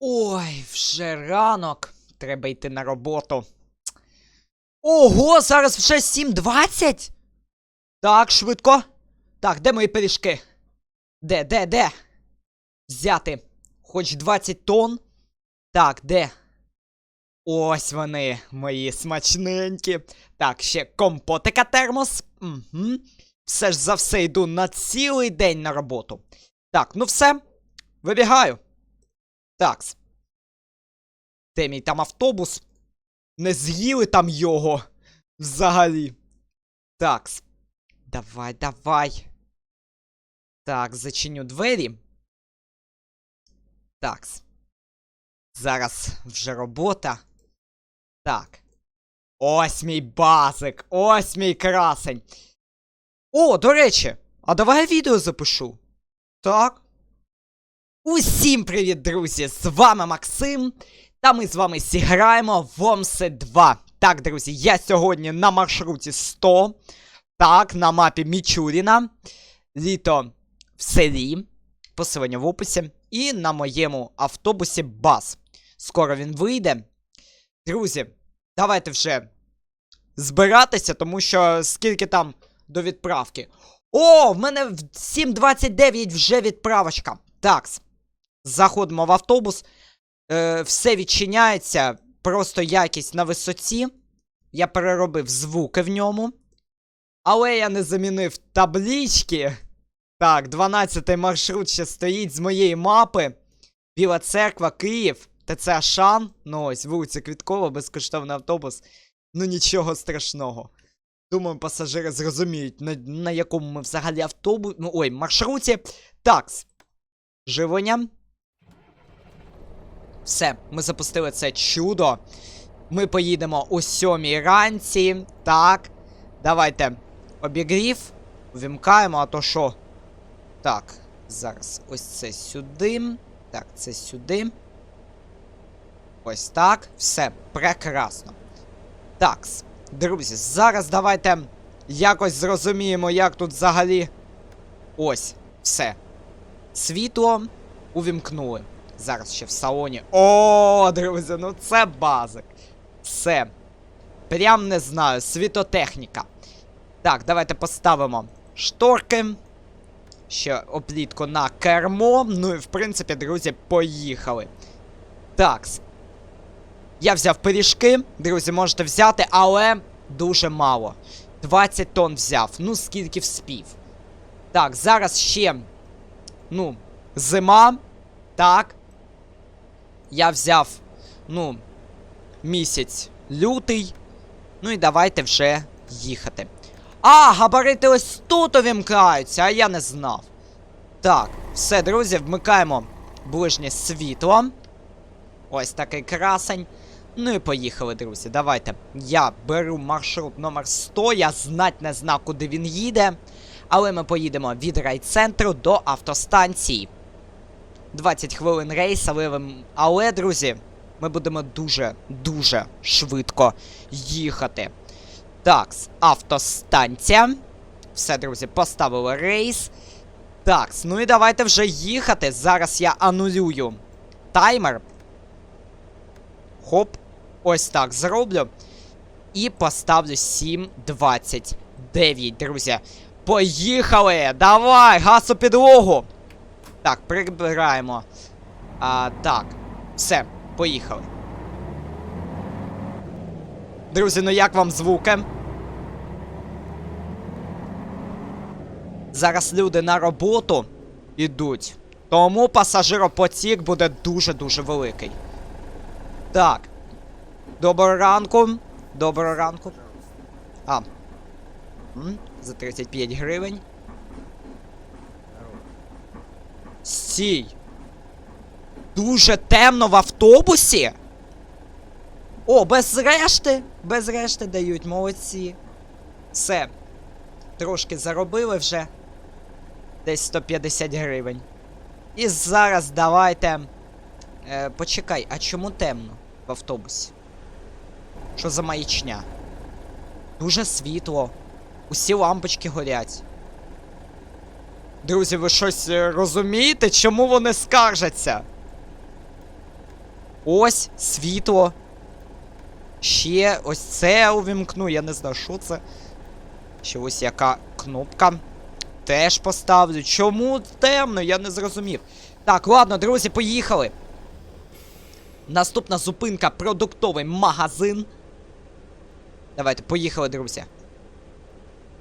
Ой, вже ранок. Треба йти на роботу. Ого, зараз вже 7.20? Так, швидко. Так, де мої пиріжки? Де, де, де? Взяти. Хоч 20 тонн. Так, де? Ось вони, мої смачненькі. Так, ще компотика термос. Угу. Все ж за все йду на цілий день на роботу. Так, ну все. Вибігаю. Такс. Де мій там автобус? Не з'їли там його. Взагалі. Такс. Давай, давай. Так, зачиню двері. Такс. Зараз вже робота. Так. Ось мій базик. Ось мій красень. О, до речі, а давай я відео запишу. Так. Усім привіт, друзі! З вами Максим. Та ми з вами зіграємо в Омсе 2. Так, друзі, я сьогодні на маршруті 100. Так, на мапі Мічуріна. Літо в селі. Посилання в описі. І на моєму автобусі Бас. Скоро він вийде. Друзі, давайте вже збиратися, тому що скільки там до відправки. О, в мене в 7.29 вже відправочка. Такс. Заходимо в автобус. Е, все відчиняється. Просто якість на висоті. Я переробив звуки в ньому. Але я не замінив таблички. Так, 12-й маршрут ще стоїть з моєї мапи. Біла церква, Київ. ТЦ Ашан. Ну ось, вулиця Квіткова, безкоштовний автобус. Ну нічого страшного. Думаю, пасажири зрозуміють, на, на якому ми взагалі автобус. Ну, ой, маршруті. Такс. Живлення. Все, ми запустили це чудо. Ми поїдемо о сьомій ранці. Так. Давайте обігрів. Вімкаємо, а то що? Так, зараз ось це сюди. Так, це сюди. Ось так. Все, прекрасно. Такс. Друзі, зараз давайте якось зрозуміємо, як тут взагалі. Ось, все. Світло увімкнули. Зараз ще в салоні. О, друзі, ну це базик. Все. Прям не знаю, світотехніка. Так, давайте поставимо шторки. Ще оплітку на кермо. Ну і в принципі, друзі, поїхали. Такс. Я взяв пиріжки, друзі, можете взяти, але дуже мало. 20 тонн взяв. Ну, скільки вспів. Так, зараз ще. Ну, зима. Так. Я взяв, ну, місяць лютий. Ну і давайте вже їхати. А, габарити ось тут увімкаються, а я не знав. Так, все, друзі, вмикаємо ближнє світло. Ось такий красень. Ну і поїхали, друзі. Давайте. Я беру маршрут номер 100. Я знать не знав, куди він їде. Але ми поїдемо від райцентру до автостанції. 20 хвилин рейс, але, друзі, ми будемо дуже-дуже швидко їхати. Такс, автостанція. Все, друзі, поставили рейс. Такс, ну і давайте вже їхати. Зараз я анулюю таймер. Хоп. Ось так зроблю. І поставлю 7.29, друзі. Поїхали! Давай! Газ у підлогу! Так, прибираємо. А, Так. Все, поїхали. Друзі, ну як вам звуки? Зараз люди на роботу ідуть. Тому пасажиропотік буде дуже-дуже великий. Так. Доброго ранку. Доброго ранку. А. За 35 гривень. Стій. Дуже темно в автобусі. О, без решти. Без решти дають, молодці. Все. Трошки заробили вже. Десь 150 гривень. І зараз давайте. Е, почекай, а чому темно в автобусі? Що за маячня? Дуже світло. Усі лампочки горять. Друзі, ви щось е, розумієте? Чому вони скаржаться? Ось світло. Ще ось це увімкну, я не знаю, що це. Ще ось яка кнопка. Теж поставлю. Чому темно? Я не зрозумів. Так, ладно, друзі, поїхали. Наступна зупинка продуктовий магазин. Давайте, поїхали, друзі.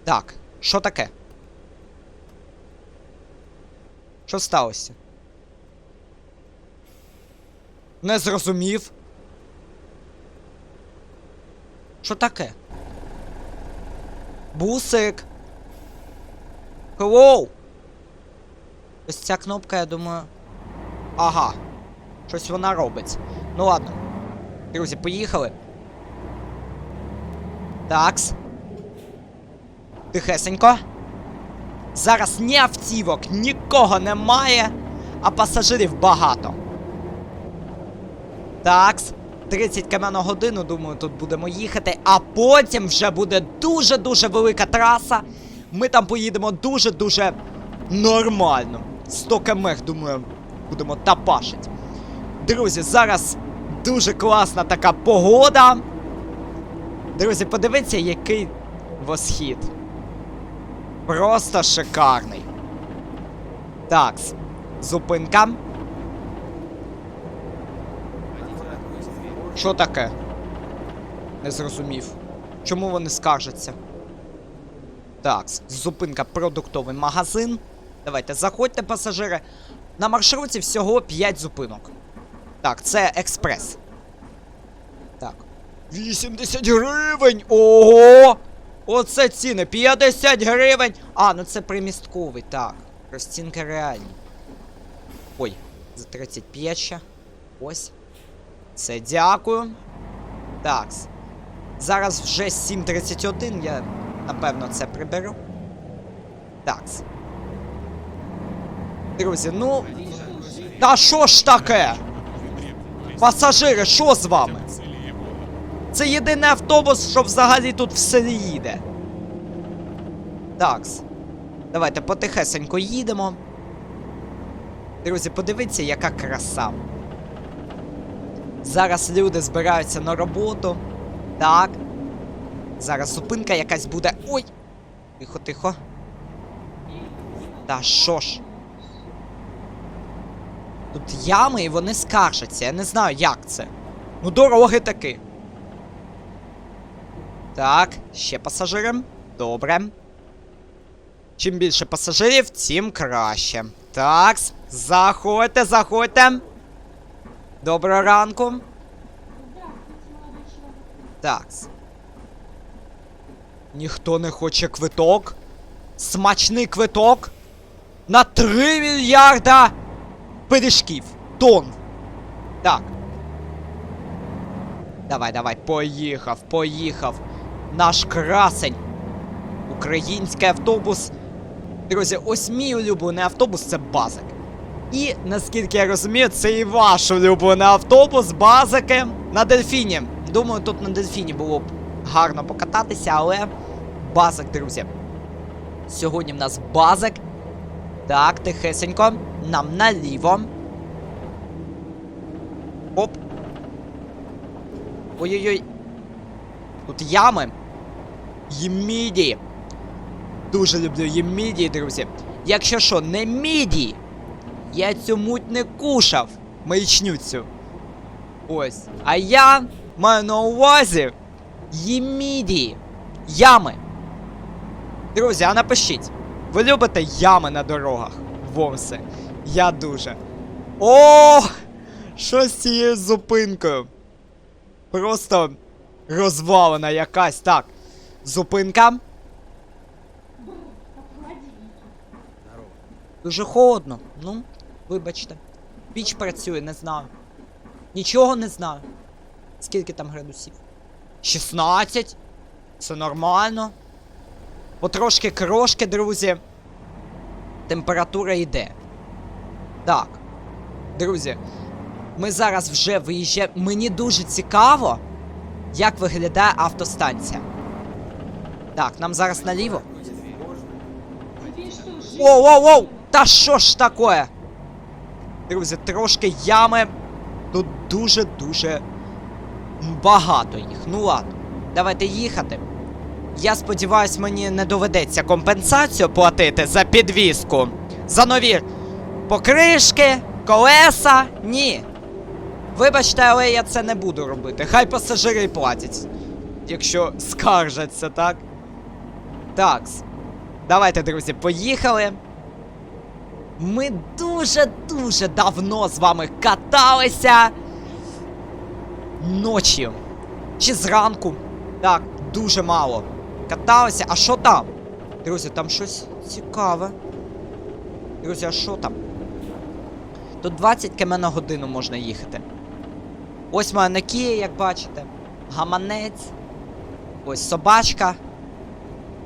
Так, що таке? Що сталося? Не зрозумів. Що таке? Бусик. Hello! Ось ця кнопка, я думаю. Ага. Щось вона робить. Ну ладно. Друзі, поїхали. Такс. Тихесенько. Зараз ні автівок, нікого немає, а пасажирів багато. Такс. 30 км на годину, думаю, тут будемо їхати, а потім вже буде дуже-дуже велика траса. Ми там поїдемо дуже-дуже нормально. 100 км, думаю, будемо тапашить. Друзі, зараз дуже класна така погода. Друзі, подивіться, який восхід. Просто шикарний. Так, зупинка. Що таке? Не зрозумів. Чому вони скаржаться? Так, зупинка продуктовий магазин. Давайте, заходьте, пасажири. На маршруті всього 5 зупинок. Так, це експрес. Так. 80 гривень! Ого! Оце ціни! 50 гривень! А, ну це примістковий, так. Розцінки реальні. Ой, за 35 ще. Ось. Це дякую. Так. Зараз вже 7.31, я напевно це приберу. Так. Друзі, ну. Та що ж таке? Пасажири, що з вами? Це єдиний автобус, що взагалі тут в селі їде. Такс. Давайте потихесенько їдемо. Друзі, подивіться, яка краса. Зараз люди збираються на роботу. Так. Зараз зупинка якась буде. Ой! Тихо, тихо. Та що ж? Тут ями і вони скаржаться. Я не знаю, як це. Ну, дороги таки. Так, ще пасажири. Добре. Чим більше пасажирів, тим краще. Так, заходьте, заходьте. Доброго ранку. Так. Ніхто не хоче квиток. Смачний квиток. На 3 мільярда пиріжків. Тон. Так. Давай, давай, поїхав, поїхав. Наш красень. Український автобус. Друзі, ось мій улюблений автобус це базик. І наскільки я розумію, це і ваш улюблений автобус, базики на дельфіні. Думаю, тут на дельфіні було б гарно покататися, але базик, друзі. Сьогодні в нас базик. Так, тихесенько. Нам наліво. Оп. Ой-ой-ой. Тут ями. Єміді. Дуже люблю єміді, друзі. Якщо що, не міді. Я цю муть не кушав. Маячню цю. Ось. А я маю на увазі єміді. Ями. Друзі, а напишіть. Ви любите ями на дорогах? Вовсе. Я дуже. О! Що з цією зупинкою? Просто розвалена якась. Так. Зупинка. Дуже холодно. Ну, вибачте. Піч працює, не знаю. Нічого не знаю. Скільки там градусів? 16? Це нормально. Потрошки крошки, друзі. Температура йде. Так. Друзі, ми зараз вже виїжджаємо. Мені дуже цікаво, як виглядає автостанція. Так, нам зараз наліво. Воу, воу, воу! Та що ж таке? Друзі, трошки ями. Тут дуже-дуже багато їх. Ну ладно, давайте їхати. Я сподіваюсь, мені не доведеться компенсацію платити за підвізку. За нові покришки, колеса. Ні. Вибачте, але я це не буду робити. Хай пасажири платять. Якщо скаржаться, так? Такс. Давайте, друзі, поїхали. Ми дуже-дуже давно з вами каталися. Ночі. Чи зранку. Так, дуже мало. Каталися. А що там? Друзі, там щось цікаве. Друзі, а що там? Тут 20 км на годину можна їхати. Ось моя Nokia, як бачите. Гаманець. Ось собачка.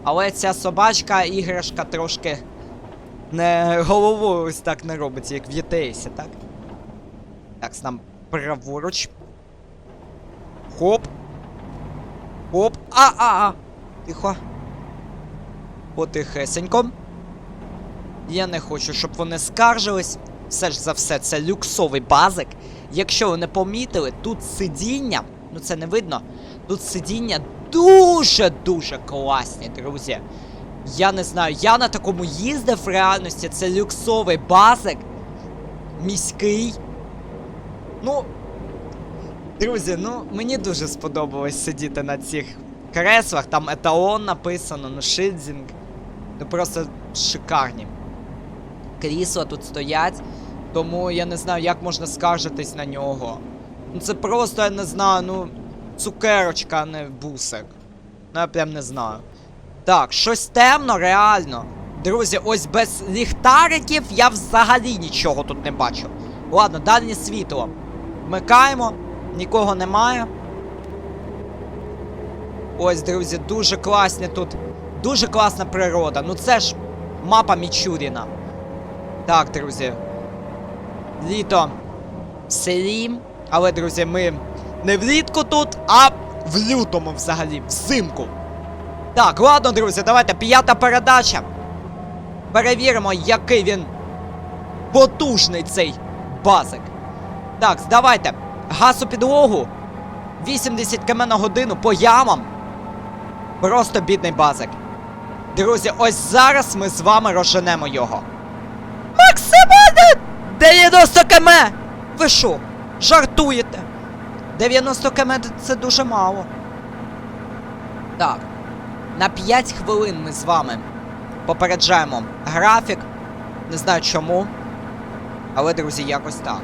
Але ця собачка, іграшка трошки не головою ось так не робиться, як в ЄТСі, так? Так, нам праворуч. Хоп. Хоп. А-а-а! Тихо. Потихесенько. Я не хочу, щоб вони скаржились. Все ж за все, це люксовий базик. Якщо ви не помітили, тут сидіння, ну це не видно, тут сидіння дуже-дуже класні, друзі. Я не знаю, я на такому їздив в реальності, це люксовий базик. Міський. Ну. Друзі, ну мені дуже сподобалось сидіти на цих креслах. Там еталон написано, ну шильдинг. Ну просто шикарні. Крісла тут стоять. Тому я не знаю, як можна скаржитись на нього. Ну це просто, я не знаю, ну. Цукерочка, а не бусик. Ну я прям не знаю. Так, щось темно, реально. Друзі, ось без ліхтариків я взагалі нічого тут не бачу. Ладно, дальнє світло. Вмикаємо, нікого немає. Ось, друзі, дуже класні тут. Дуже класна природа. Ну це ж мапа Мічуріна. Так, друзі. Літо в селі. Але, друзі, ми не влітку тут, а в лютому взагалі, взимку. Так, ладно, друзі, давайте п'ята передача. Перевіримо, який він потужний цей базик. Так, давайте. Газ у підлогу. 80 км на годину по ямам. Просто бідний базик. Друзі, ось зараз ми з вами розженемо його. Максимально! 90 км! Ви що? Жартуєте? 90 км це дуже мало. Так. На 5 хвилин ми з вами попереджаємо графік. Не знаю чому. Але, друзі, якось так.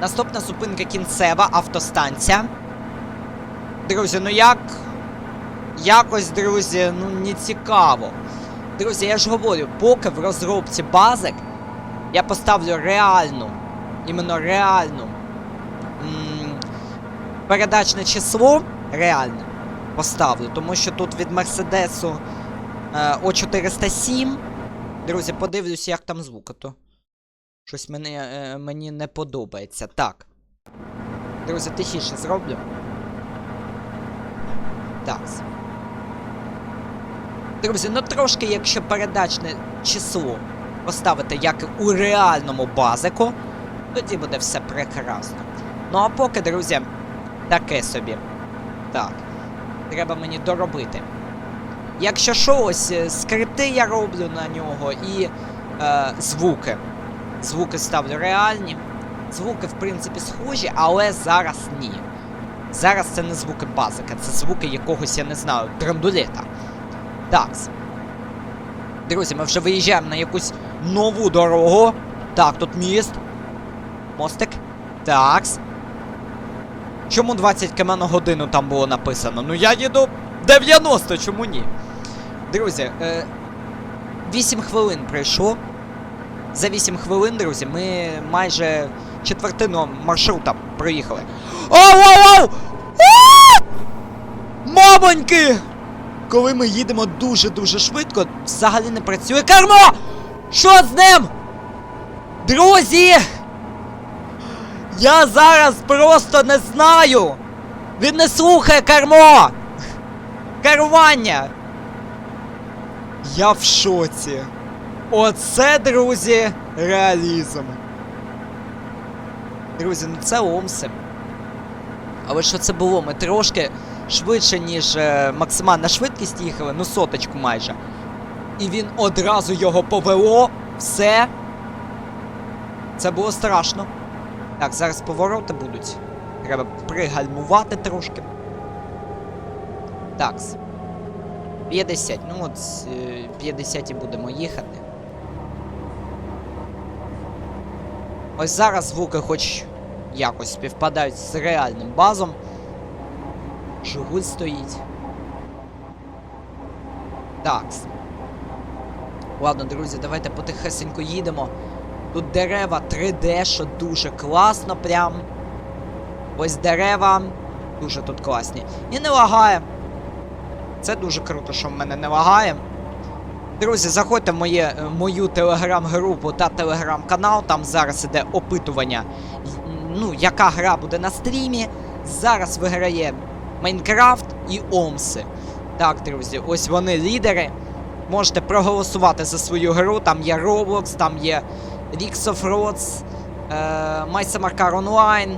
Наступна зупинка кінцева автостанція. Друзі, ну як. Якось, друзі, ну не цікаво. Друзі, я ж говорю, поки в розробці базик я поставлю реальну, іменно реальну передачне число реальне поставлю, тому що тут від Мерседесу е, О407. Друзі, подивлюся, як там звук, то щось мені, е, мені не подобається. Так. Друзі, тихіше зроблю. Так. Друзі, ну трошки, якщо передачне число поставити як у реальному базику, тоді буде все прекрасно. Ну а поки, друзі, таке собі. Так. Треба мені доробити. Якщо що, ось е, скрипти я роблю на нього і е, звуки. Звуки ставлю реальні. Звуки, в принципі, схожі, але зараз ні. Зараз це не звуки базика, це звуки якогось, я не знаю, драндулета. Так. Друзі, ми вже виїжджаємо на якусь нову дорогу. Так, тут міст. Мостик. Такс. Чому 20 км на годину там було написано? Ну я їду 90, чому ні? Друзі, е, 8 хвилин пройшло. За 8 хвилин, друзі, ми майже четвертину маршрута проїхали. Оу, оу, оу! Мамоньки! Коли ми їдемо дуже-дуже швидко, взагалі не працює кермо! Що з ним? Друзі! Я зараз просто не знаю! Він не слухає кермо! Керування! Я в шоці. Оце, друзі, реалізм. Друзі, ну це Омси. Але що це було? Ми трошки швидше, ніж е, максимальна швидкість їхали, ну соточку майже. І він одразу його повело. Все. Це було страшно. Так, зараз повороти будуть. Треба пригальмувати трошки. Так. 50. Ну от з, е, 50 і будемо їхати. Ось зараз звуки хоч якось співпадають з реальним базом. Жигуль стоїть. Так. Ладно, друзі, давайте потихесенько їдемо. Тут дерева 3D, що дуже класно прям. Ось дерева. Дуже тут класні. І не лагає. Це дуже круто, що в мене не лагає. Друзі, заходьте в моє, е, мою телеграм-групу та телеграм-канал. Там зараз іде опитування. Ну, яка гра буде на стрімі. Зараз виграє Майнкрафт і Омси. Так, друзі, ось вони лідери. Можете проголосувати за свою гру. Там є Roblox, там є Rix of Rods, е, Summer Car Online.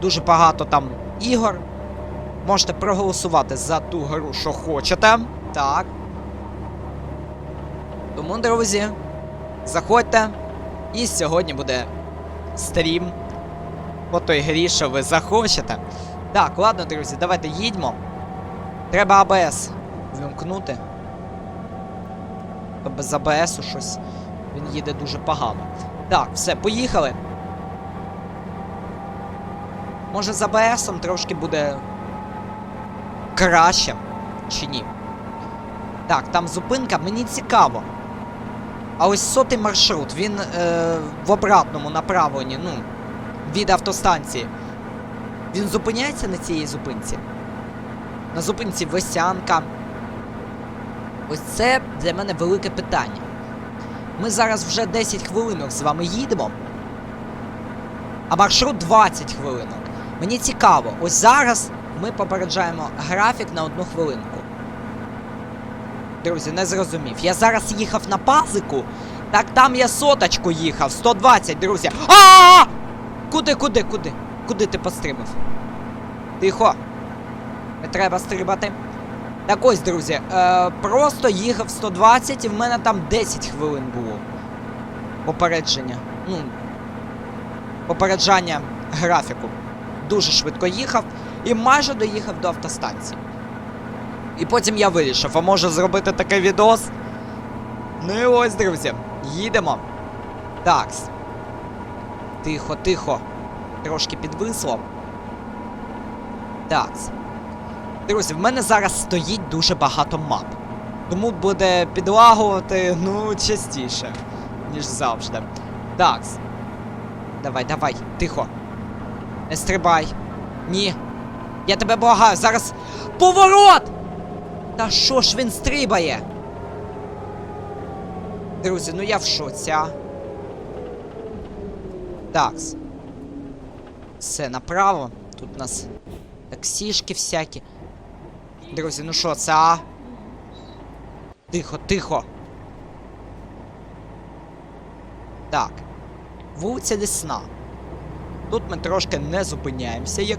Дуже багато там ігор. Можете проголосувати за ту гру, що хочете. Так. Тому, друзі, заходьте. І сьогодні буде стрім по той грі, що ви захочете. Так, ладно, друзі, давайте їдьмо. Треба АБС вимкнути. То без АБСу щось він їде дуже погано. Так, все, поїхали. Може з АБСом трошки буде краще, чи ні? Так, там зупинка, мені цікаво. А ось сотий маршрут, він е, в обратному направленні, ну, від автостанції. Він зупиняється на цій зупинці? На зупинці Весянка. Ось це для мене велике питання. Ми зараз вже 10 хвилинок з вами їдемо. А маршрут 20 хвилинок. Мені цікаво, ось зараз ми попереджаємо графік на одну хвилинку. Друзі, не зрозумів. Я зараз їхав на пазику, так там я соточку їхав, 120, друзі. а Куди, куди, куди? Куди ти пострибав? Тихо. Не треба стрибати. Так ось, друзі, е, просто їхав 120 і в мене там 10 хвилин було. Попередження. Ну. Попереджання графіку. Дуже швидко їхав і майже доїхав до автостанції. І потім я вирішив, а може зробити такий відос. Ну і ось, друзі, їдемо. Такс. Тихо, тихо. Трошки підвисло. Такс. Друзі, в мене зараз стоїть дуже багато мап. Тому буде підлагувати, ну, частіше, ніж завжди. Такс. Давай, давай, тихо. Не стрибай. Ні. Я тебе благаю, зараз. Поворот! Та що ж він стрибає? Друзі, ну я в шоці, а? Такс. Все направо. Тут у нас таксішки всякі. Друзі, ну що це, а? Тихо, тихо. Так. Вулиця Лісна. Тут ми трошки не зупиняємося, як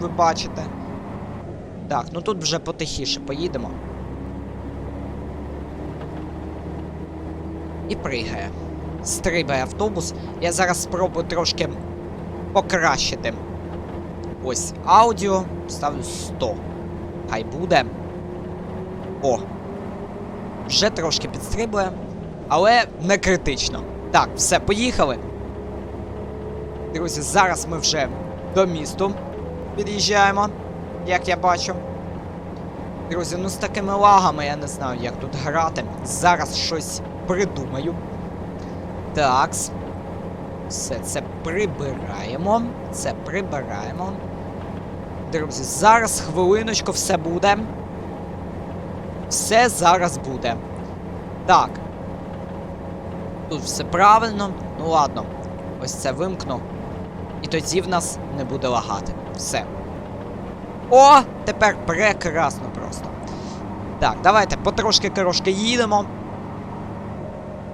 ви, бачите. Так, ну тут вже потихіше поїдемо. І пригає. Стрибає автобус. Я зараз спробую трошки покращити. Ось аудіо. Ставлю 100. Хай буде. О. Вже трошки підстрибує. Але не критично. Так, все, поїхали. Друзі, зараз ми вже до місту під'їжджаємо, як я бачу. Друзі, ну з такими лагами я не знаю, як тут грати. Зараз щось придумаю. Такс. Все це прибираємо. Це прибираємо. Друзі, зараз хвилиночку все буде. Все зараз буде. Так. Тут все правильно. Ну ладно. Ось це вимкну. І тоді в нас не буде лагати. Все. О! Тепер прекрасно просто. Так, давайте потрошки корошки їдемо.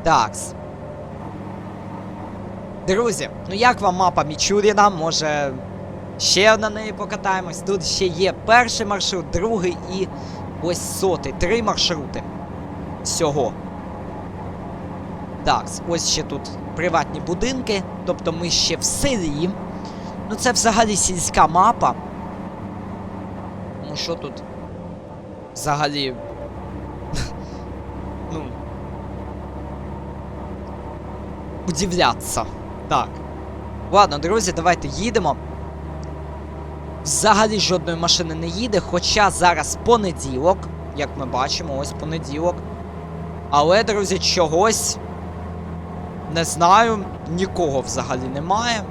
Такс. Друзі, ну як вам мапа Мічуріна? Може ще на неї покатаємось? Тут ще є перший маршрут, другий і ось сотий. Три маршрути. Всього. Так, ось ще тут приватні будинки. Тобто ми ще в селі. Ну це взагалі сільська мапа. Ну що тут? Взагалі. ну. Удивляться. Так. Ладно, друзі, давайте їдемо. Взагалі жодної машини не їде, хоча зараз понеділок, як ми бачимо, ось понеділок. Але, друзі, чогось. Не знаю, нікого взагалі немає.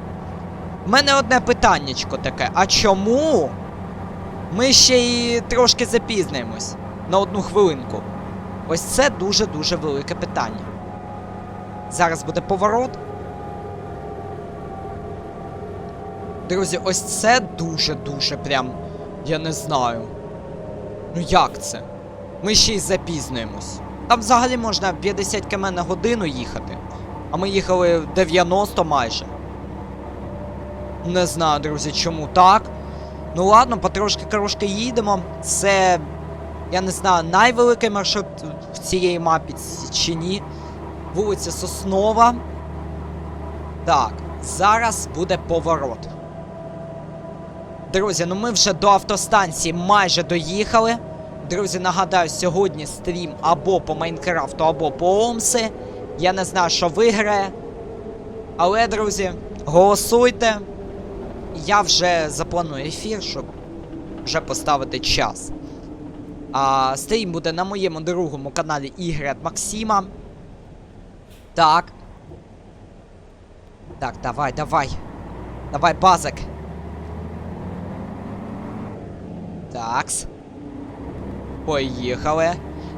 У мене одне питаннячко таке. А чому ми ще й трошки запізнимось на одну хвилинку? Ось це дуже-дуже велике питання. Зараз буде поворот. Друзі, ось це дуже-дуже прям. Я не знаю. Ну як це? Ми ще й запізнюємось. Там взагалі можна 50 км на годину їхати. А ми їхали 90 майже. Не знаю, друзі, чому так. Ну ладно, потрошки-трошки їдемо. Це. Я не знаю, найвеликий маршрут в цієї мапі чи ні. Вулиця Соснова. Так, зараз буде поворот. Друзі, ну ми вже до автостанції майже доїхали. Друзі, нагадаю, сьогодні стрім або по Майнкрафту, або по Омси. Я не знаю, що виграє. Але, друзі, голосуйте. Я вже запланую ефір, щоб вже поставити час. А стрім буде на моєму другому каналі Ігри від Максима. Так. Так, давай, давай. Давай, базик. Такс. Поїхали.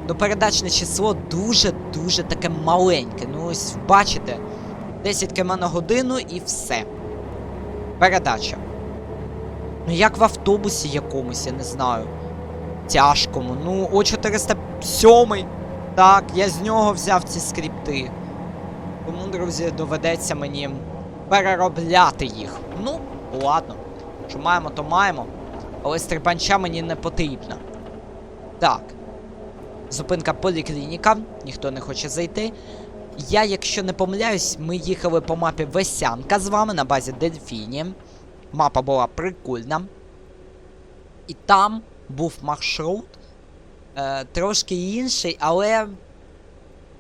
Ну, передачне число дуже-дуже таке маленьке. Ну, ось бачите. 10 км на годину і все. Передача. Ну, як в автобусі якомусь, я не знаю. Тяжкому. Ну, о 407. Так, я з нього взяв ці скрипти. Тому, друзі, доведеться мені переробляти їх. Ну, ладно. Що маємо, то маємо. Але стрибанча мені не потрібна. Так. Зупинка поліклініка. Ніхто не хоче зайти. Я, якщо не помиляюсь, ми їхали по мапі Весянка з вами на базі Дельфіні. Мапа була прикольна. І там був маршрут. Е, трошки інший, але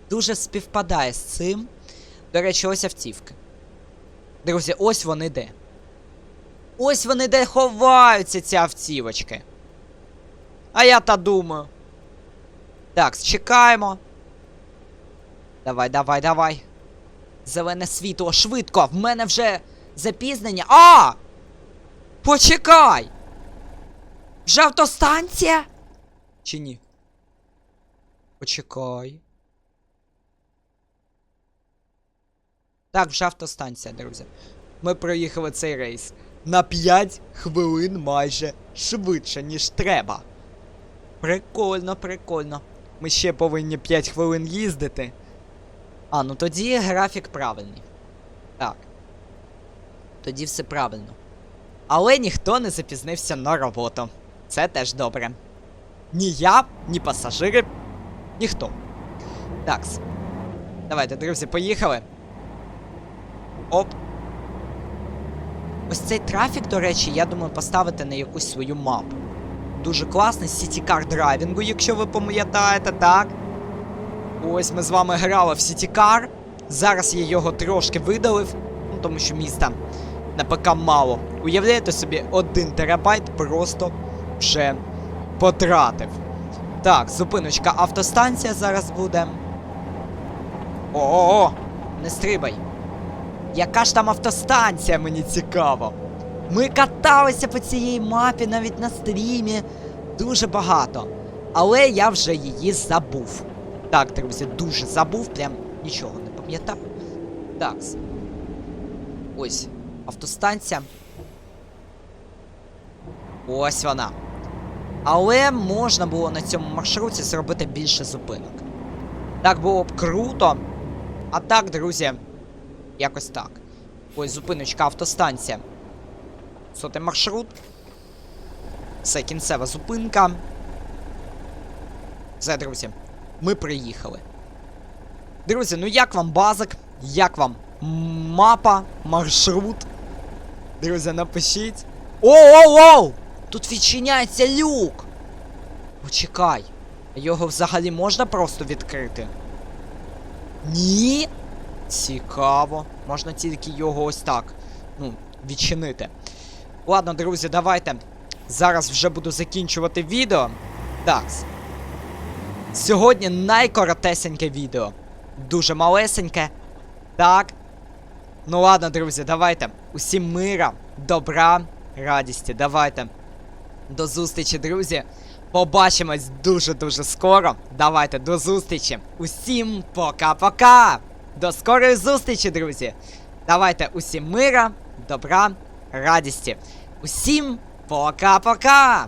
дуже співпадає з цим. До речі, ось автівки. Друзі, ось вони де. Ось вони де ховаються ці автівочки. А я та думаю. Так, чекаємо. Давай, давай, давай. Зелене світло, швидко! В мене вже запізнення. А! Почекай! Вже автостанція? Чи ні? Почекай. Так, вже автостанція, друзі. Ми проїхали цей рейс на 5 хвилин майже швидше, ніж треба. Прикольно, прикольно. Ми ще повинні 5 хвилин їздити. А, ну тоді графік правильний. Так. Тоді все правильно. Але ніхто не запізнився на роботу. Це теж добре. Ні я, ні пасажири, ніхто. Такс. Давайте, друзі, поїхали. Оп. Ось цей трафік, до речі, я думаю, поставити на якусь свою мапу. Дуже класний Car драйвінгу, якщо ви пам'ятаєте, так? Ось ми з вами грали в Car. Зараз я його трошки видалив, ну тому що міста на ПК мало. Уявляєте собі, 1 терабайт просто вже потратив. Так, зупиночка автостанція зараз буде. О-о-о! Не стрибай! Яка ж там автостанція, мені цікаво. Ми каталися по цій мапі навіть на стрімі дуже багато. Але я вже її забув. Так, друзі, дуже забув, прям нічого не пам'ятав. Так. Ось, автостанція. Ось вона. Але можна було на цьому маршруті зробити більше зупинок. Так було б круто. А так, друзі, якось так. Ось зупиночка, автостанція. Сотий маршрут. Це кінцева зупинка. Все, друзі, ми приїхали. Друзі, ну як вам базик? Як вам мапа, маршрут? Друзі, напишіть. Оу-оу-оу! Тут відчиняється люк! Почекай. Його взагалі можна просто відкрити? Ні. Цікаво. Можна тільки його ось так. Ну, відчинити. Ладно, друзі, давайте. Зараз вже буду закінчувати відео. Так. Сьогодні найкоротесеньке відео. Дуже малесеньке. Так. Ну ладно, друзі, давайте. Усім мира, добра, радісті. Давайте. До зустрічі, друзі. Побачимось дуже-дуже скоро. Давайте до зустрічі. Усім пока-пока. До скорої зустрічі, друзі. Давайте усім мира, добра, радісті. Усім пока-пока.